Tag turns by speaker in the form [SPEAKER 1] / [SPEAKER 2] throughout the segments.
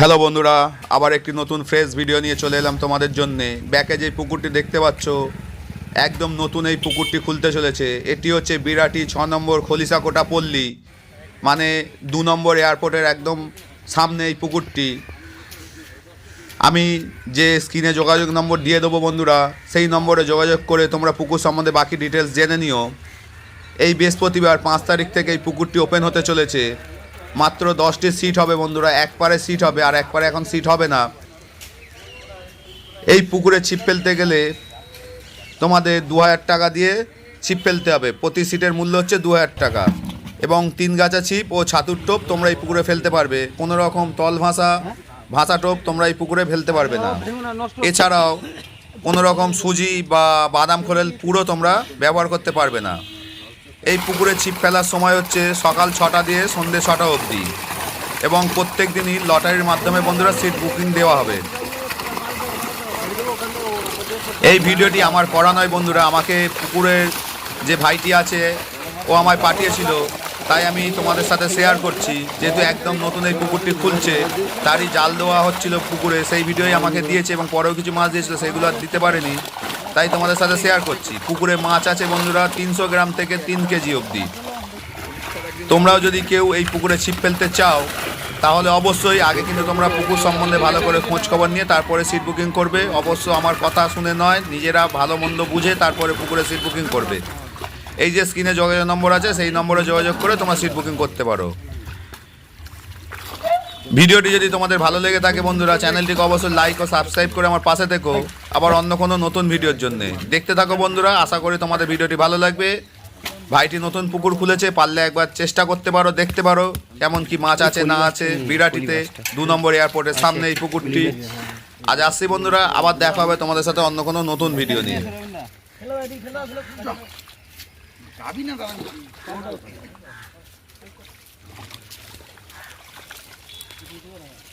[SPEAKER 1] Hello বন্ধুরা, আবার একটি নতুন ফ্রেশ ভিডিও নিয়ে চলে এলাম তোমাদের জন্যে। ব্যাকে যে পুকুরটি দেখতে পাচ্ছ, একদম নতুন এই পুকুরটি খুলতে চলেছে। এটি হচ্ছে বিরাটি ছ নম্বর খলিশাকোটা পল্লী মানে দু নম্বর এয়ারপোর্টের একদম সামনে এই পুকুরটি। আমি যে স্ক্রিনে যোগাযোগ নম্বর দিয়ে দেবো বন্ধুরা, সেই নম্বরে যোগাযোগ করে তোমরা পুকুর সম্বন্ধে বাকি ডিটেলস জেনে নিও। এই বৃহস্পতিবার পাঁচ তারিখ থেকে এই পুকুরটি ওপেন হতে চলেছে। মাত্র দশটি সিট হবে বন্ধুরা, এক পারে সিট হবে আর এক পারে এখন সিট হবে না। এই পুকুরে ছিপ ফেলতে গেলে তোমাদের দু হাজার টাকা দিয়ে ছিপ ফেলতে হবে। প্রতি সিটের মূল্য হচ্ছে দু হাজার টাকা। এবং তিন গাছা ছিপ ও ছাতুর টোপ তোমরা এই পুকুরে ফেলতে পারবে। কোনো রকম তল ভাষা ভাষা টোপ তোমরা এই পুকুরে ফেলতে পারবে না। এছাড়াও কোনো রকম সুজি বা বাদাম খোলেল পুরো তোমরা ব্যবহার করতে পারবে না। এই পুকুরে ছিপ ফেলার সময় হচ্ছে সকাল ছটা দিয়ে সন্ধ্যে ছটা অবধি। এবং প্রত্যেক দিনই লটারির মাধ্যমে বন্ধুরা সিট বুকিং দেওয়া হবে। এই ভিডিওটি আমার করা নয় বন্ধুরা, আমাকে পুকুরের যে ভাইটি আছে, ও আমায় পাঠিয়েছিল। তাই আমি তোমাদের সাথে শেয়ার করছি। যেহেতু একদম নতুন এই পুকুরটি খুলছে, তারই জাল দেওয়া হচ্ছিল পুকুরে। সেই ভিডিওই আমাকে দিয়েছে এবং পরেও কিছু মাছ দিয়েছিল, সেগুলো আর দিতে পারেনি। তাই তোমাদের সাথে শেয়ার করছি। পুকুরে মাছ আছে বন্ধুরা, তিনশো গ্রাম থেকে তিন কেজি অবধি। তোমরাও যদি কেউ এই পুকুরে ছিপ ফেলতে চাও, তাহলে অবশ্যই আগে কিন্তু তোমরা পুকুর সম্বন্ধে ভালো করে খোঁজ খবর নিয়ে তারপরে সিট বুকিং করবে। অবশ্য আমার কথা শুনে নয়, নিজেরা ভালো মন্দ বুঝে তারপরে পুকুরে সিট বুকিং করবে। এই যে স্ক্রিনে যোগাযোগ নম্বর আছে, সেই নম্বরে যোগাযোগ করে তোমরা সিট বুকিং করতে পারো। ভিডিওটি যদি তোমাদের ভালো লেগে থাকে বন্ধুরা চ্যানেলটিকে অবশ্যই লাইক ও সাবস্ক্রাইব করে আমার পাশে থেকো। আবার অন্য কোনো নতুন ভিডিওর জন্য। দেখতে থাকো বন্ধুরা আশা করি তোমাদের ভিডিওটি ভালো লাগবে। ভাইটি নতুন পুকুর খুলেছে পারলে একবার চেষ্টা করতে পারো দেখতে পারো কেমন কি মাছ আছে না আছে বিরাটিতে দু নম্বর এয়ারপোর্টের সামনে এই পুকুরটি। আজ আসছি বন্ধুরা আবার দেখা হবে তোমাদের সাথে অন্য কোনো নতুন ভিডিও নিয়ে।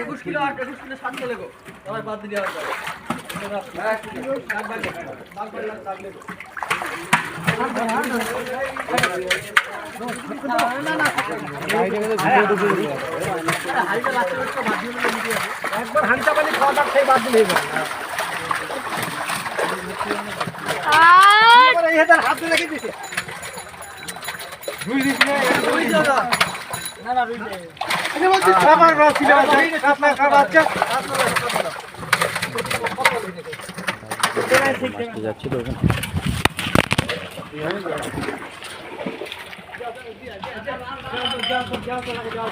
[SPEAKER 2] একুশ কিলো আর একুশ কিলো ষাট কিলো গো। আবার বাদ দিয়ে একবার হাঁড়িটা পানি খাওয়া দাওয়া খেয়ে বাদ দিলে হাত ধরে রেখে দিছে না না না রুই নেই এটা বলছি খাবার